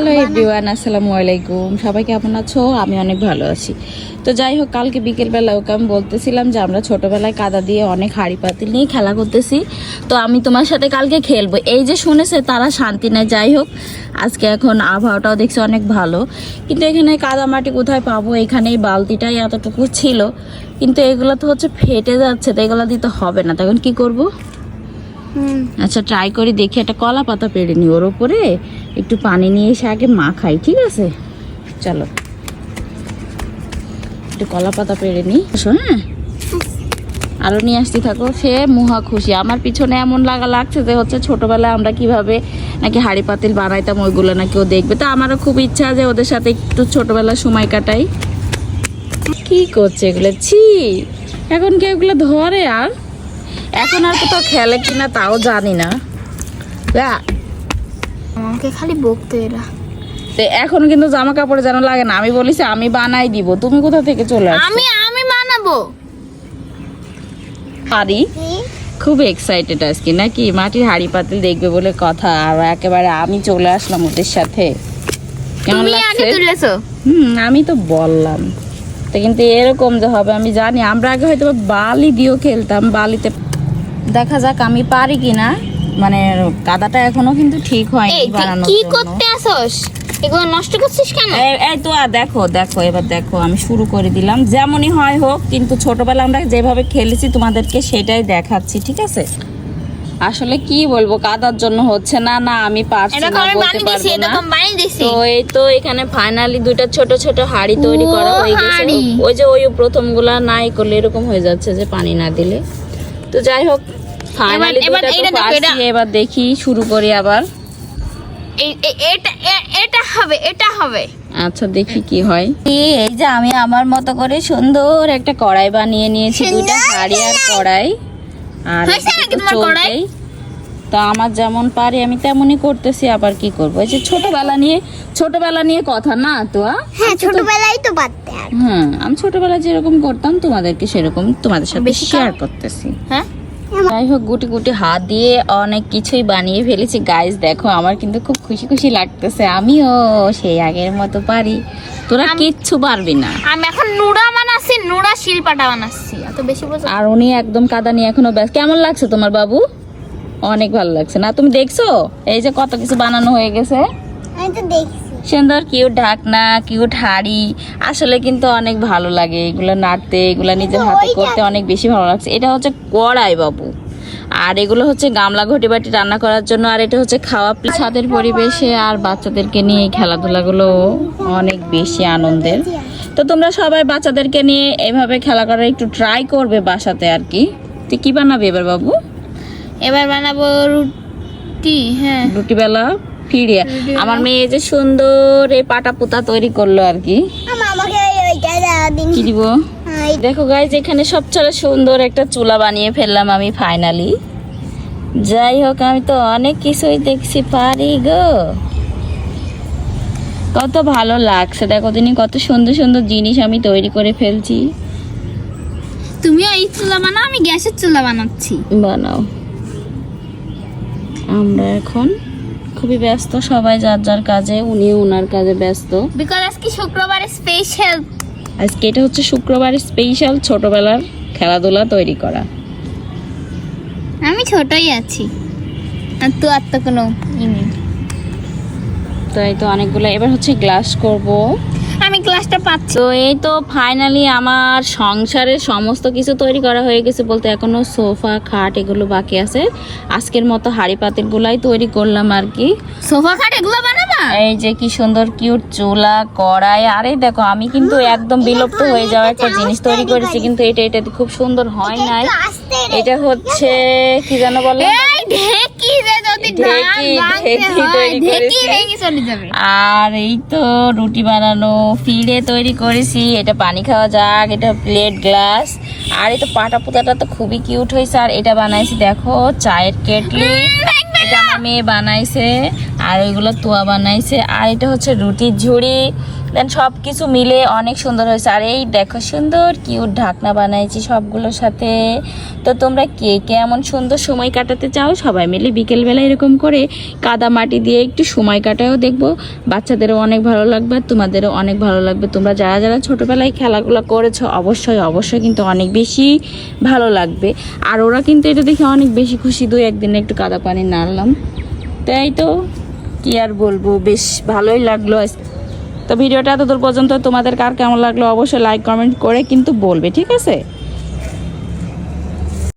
Hello everyone, আসসালামু আলাইকুম। সবাই কেমন আছো? আমি অনেক ভালো আছি। তো যাই হোক, কালকে বিকেলবেলা ওকে আমি বলতেছিলাম যে আমরা ছোটোবেলায় কাদা দিয়ে অনেক হাড়ি পাতিল নিয়ে খেলা করতেছি। তো আমি তোমার সাথে কালকে খেলব। এই যে শুনেছে, তারা শান্তি নেয় যাই হোক, আজকে এখন আবহাওয়াটাও দেখছি অনেক ভালো। কিন্তু এখানে কাদা মাটি কোথায় পাবো? এখানে এই বালতিটাই এতটুকু ছিল। কিন্তু এগুলো তো হচ্ছে ফেটে যাচ্ছে, তো এগুলো দিতে হবে না। তখন কি করব? আচ্ছা ট্রাই করি দেখি, একটা কলা পাতা পেড়ে নি ওর ওপরে। একটু পানি নিয়ে এসে আগে মাখাই, ঠিক আছে? চলো। একটু কলা পাতা পেড়ে নি এসো হ্যাঁ? আরও নিয়ে আসতে থাকো, সে মুহা খুশি। আমার পিছনে এমন লাগা লাগছে যে হচ্ছে ছোটবেলায় আমরা কীভাবে নাকি হাড়ি পাতিল বানাইতাম, ওইগুলো নাকি ও দেখবে। তো আমারও খুব ইচ্ছা যে ওদের সাথে একটু ছোটবেলার সময় কাটাই। কি করছে এগুলো? ছি! এখন কি এগুলো ধরে আর? এখন আর কোথাও খেলে কিনা তাও জানি না। আমাকে খালি বকতো এরা। এখন কিন্তু জামা কাপড় যেন লাগে না। আমি বলিস আমি বানাই দিব। তুমি কোথা থেকে চলে আমি আমি বানাবো। পারি খুব এক্সাইটেড আজকে। নাকি মাটির হাড়ি পাতিল দেখবে বলে কথা? আর একেবারে আমি চলে আসলাম ওদের সাথে। কেমন লাগছে? হুম আমি তো বললাম। তো কিন্তু এরকম যে হবে আমি জানি। আমরা আগে হয়তো বালি দিয়েও খেলতাম বালিতে দেখা যাক আমি পারি কিনা। মানে কাদাটা এখনও কিন্তু ঠিক হয়নি বানানোর কি করতে আসোস? এগুলো নষ্ট করছিস কেন? এই তো দেখো দেখো এবার দেখো আমি শুরু করে দিলাম। যেমনই হয় হোক কিন্তু ছোটবেলা আমরা যেভাবে খেলেছি তোমাদেরকে সেটাই দেখাচ্ছি ঠিক আছে? আসলে কি বলব কাদার জন্য হচ্ছে না না আমি পারছি না বলতে পারব না। তো তো এই তো এখানে ফাইনালি দুইটা ছোট ছোট হাড়ি তৈরি করা হয়ে গেছে। ওই যে ওই প্রথমগুলা নাই করলে এরকম হয়ে যাচ্ছে যে পানি না দিলে। তো যাই হোক ফাইনালি এবার দেখো, এটা- এবার দেখি শুরু করি আবার এটা এটা হবে এটা হবে আচ্ছা দেখি কি হয় এই যে আমি আমার মতো করে সুন্দর একটা কড়াই বানিয়ে নিয়েছি দুইটা হাড়ি আর কড়াই আর? চলতেই। তো আমার যেমন পারি আমি তেমনই করতেছি আবার কি করব? এই যে ছোটবেলা নিয়ে ছোটবেলা নিয়ে কথা না তো হ্যাঁ ছোটবেলায় তো পারতে আর। হ্যাঁ আমি ছোটবেলায় যেরকম করতাম তোমাদেরকে সেরকম তোমাদের সাথে বেশি শেয়ার করতেছি। হ্যাঁ? যাই হোক গুটি গুটি হাত দিয়ে অনেক কিছুই বানিয়ে ফেলেছি। গাইজ দেখো আমার কিন্তু খুব খুশি খুশি লাগতেছে। আমিও সেই আগের মতো পারি। তোরা কিচ্ছু পারবি না। আমি এখন নুডা বানাচ্ছি নুডা শিলপাটা বানাচ্ছি। এত বেশি বোঝো আর উনি একদম কাদা নিয়ে এখনও ব্যস্ত। কেমন লাগছে তোমার বাবু? অনেক ভালো লাগছে না। তুমি দেখছ? এই যে কত কিছু বানানো হয়ে গেছে। আমি তো দেখছি। সুন্দর কিউট ঢাকনা কিউট হাড়ি। আসলে কিন্তু অনেক ভালো লাগে এগুলো নাড়তে এগুলো নিজের হাতে করতে অনেক বেশি ভালো লাগছে। এটা হচ্ছে কড়াই বাবু। আর এগুলো হচ্ছে গামলা ঘটি বাটি রান্না করার জন্য আর এটা হচ্ছে খাওয়া ছাদের পরিবেশে আর বাচ্চাদেরকে নিয়ে এই খেলাধুলাগুলো অনেক বেশি আনন্দের। তো তোমরা সবাই বাচ্চাদেরকে নিয়ে এভাবে খেলা করার একটু ট্রাই করবে বাসাতে আর কি। তুই কী বানাবি এবার বাবু? এবার বানাবো রুটি হ্যাঁ। রুটি বেলা ফিরিয়ে আমার মেয়ে যে সুন্দর এই পাটা পুতা তৈরি করল আর কি। আমাকে ওইটা কি দিব? দেখো গাইজ এখানে সবচেয়ে সুন্দর একটা চুলা বানিয়ে ফেললাম আমি ফাইনালি যাই হোক আমি তো অনেক কিছুই দেখছি পারি গো। কত ভালো লাগছে দেখো তিনি কত সুন্দর সুন্দর জিনিস আমি তৈরি করে ফেলছি। তুমিও এই চুলা বানাও আমি গ্যাসের চুলা বানাচ্ছি। বানাও। আমরা এখন খুবই ব্যস্ত সবাই যার যার কাজে উনি ওনার কাজে ব্যস্ত। বিকজ আজকে শুক্রবারে স্পেশাল আজকে এটা হচ্ছে শুক্রবার স্পেশাল ছোটবেলার খেলাধুলা তৈরি করা। আমি ছোটই আছি। আর তো আর তো কোনো তো এই তো অনেকগুলো এবার হচ্ছে গ্লাস করব। আমি ক্লাসটা পাচ্ছি। তো এই তো ফাইনালি আমার সংসারের সমস্ত কিছু তৈরি করা হয়ে গেছে বলতে এখনও সোফা খাট এগুলো বাকি আছে। আজকের মতো হাড়ি পাতিলগুলাই তৈরি করলাম আর কি। সোফা খাট এগুলো বানাবা? এই যে কি সুন্দর কিউট চুলা কড়াই আরে দেখো আমি কিন্তু একদম বিলুপ্ত হয়ে যাওয়া একটা জিনিস তৈরি করেছি কিন্তু এটা এটা খুব সুন্দর হয় নাই। এটা হচ্ছে কি যেন বলে? এই ঢেকি আর এই তো রুটি বানানো ফিরে তৈরি করেছি। এটা পানি খাওয়া যাক এটা প্লেট গ্লাস। আর এই তো পাটা পুতাটা তো খুবই কিউট হয়েছে। আর এটা বানাইছি দেখো চায়ের কেটলি। এটা আমার মেয়ে বানাইছে। আর ওইগুলো তোয়া বানাইছে। আর এটা হচ্ছে রুটির ঝুড়ি। দেন সব কিছু মিলে অনেক সুন্দর হয়েছে। আর এই দেখো, সুন্দর কিউট ঢাকনা বানাইছি সবগুলোর সাথে। তো তোমরা কে কে এমন সুন্দর সময় কাটাতে চাও, সবাই মিলে বিকেলবেলা এরকম করে কাদা মাটি দিয়ে একটু সময় কাটায়ও দেখব। বাচ্চাদেরও অনেক ভালো লাগবে, তোমাদেরও অনেক ভালো লাগবে। তোমরা যারা যারা ছোটোবেলায় খেলাগুলো করেছ, অবশ্যই অবশ্যই কিন্তু অনেক বেশি ভালো লাগবে। আর ওরা কিন্তু এটা দেখে অনেক বেশি খুশি। দুই একদিন একটু কাদা পানি নাড়লাম। তাই তো? কি আর বলব? বেশ ভালোই লাগল তো ভিডিওটা এতদূর পর্যন্ত তোমাদের কার কেমন লাগল অবশ্যই লাইক কমেন্ট করে কিন্তু বলবে, ঠিক আছে?